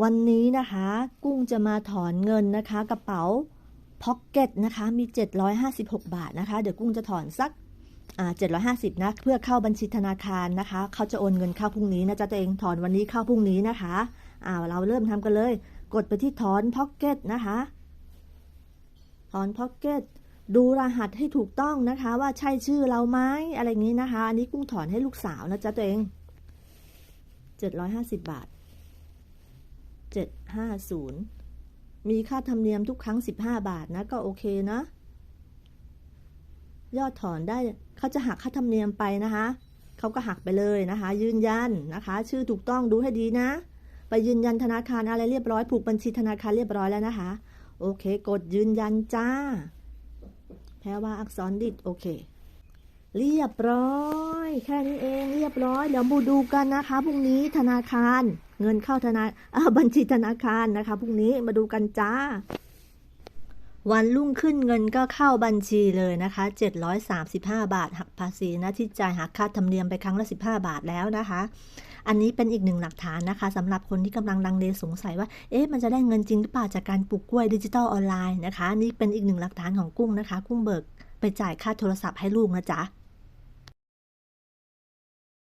วันนี้นะคะ กุ้งจะมาถอนเงินนะคะ กระเป๋าพ็อกเก็ตนะคะ มี 756 บาทนะคะ เดี๋ยวกุ้งจะถอนสักอ่า750 นะ เพื่อเข้าบัญชีธนาคารนะคะ เขาจะโอนเงินเข้าพรุ่งนี้นะจ๊ะตัวเองถอนวันนี้เข้าพรุ่งนี้นะคะอ่าเราเริ่มทำกันเลย กดไปที่ถอนพ็อกเก็ตนะคะ ถอนพ็อกเก็ตดูรหัสให้ถูกต้องนะคะ ว่าใช่ชื่อเราไหมอะไรอย่างนี้นะคะ อันนี้กุ้งถอนให้ลูกสาวนะจ๊ะตัวเอง 750 บาท 750 มีค่าธรรมเนียมทุกครั้ง 15 บาทนะ ก็โอเคนะ ยอดถอนได้เขาจะหักค่าธรรมเนียมไปนะคะเขาก็หักไปเลยนะคะ ยืนยันนะคะ ชื่อถูกต้องดูให้ดีนะ ไปยืนยันธนาคารอะไรเรียบร้อยผูกบัญชีธนาคารเรียบร้อยแล้วนะคะ โอเค กดยืนยันจ้าแปลว่าอักษรดิดโอเคเรียบร้อย แค่นี้เองเรียบร้อย เดี๋ยวมาดูกันนะคะพรุ่งนี้ธนาคาร เงินเข้าธนาบัญชีธนาคารนะคะพรุ่งนี้มาดูกันจ้า วันรุ่งขึ้นเงินก็เข้าบัญชีเลยนะคะ 735 บาท หักภาษีนะที่จ่ายหักค่าธรรมเนียมไปครั้งละ 15 บาทแล้วนะคะอันนี้เป็นอีกหนึ่งหลักฐานนะคะสำหรับคนที่กำลังลังเลสงสัยว่า เอ๊ะมันจะได้เงินจริงหรือเปล่าจากการปลูกกล้วยดิจิทัลออนไลน์นะคะ นี่เป็นอีกหนึ่งหลักฐานของกุ้งนะคะ กุ้งเบิกไปจ่ายค่าโทรศัพท์ให้ลูกนะจ๊ะ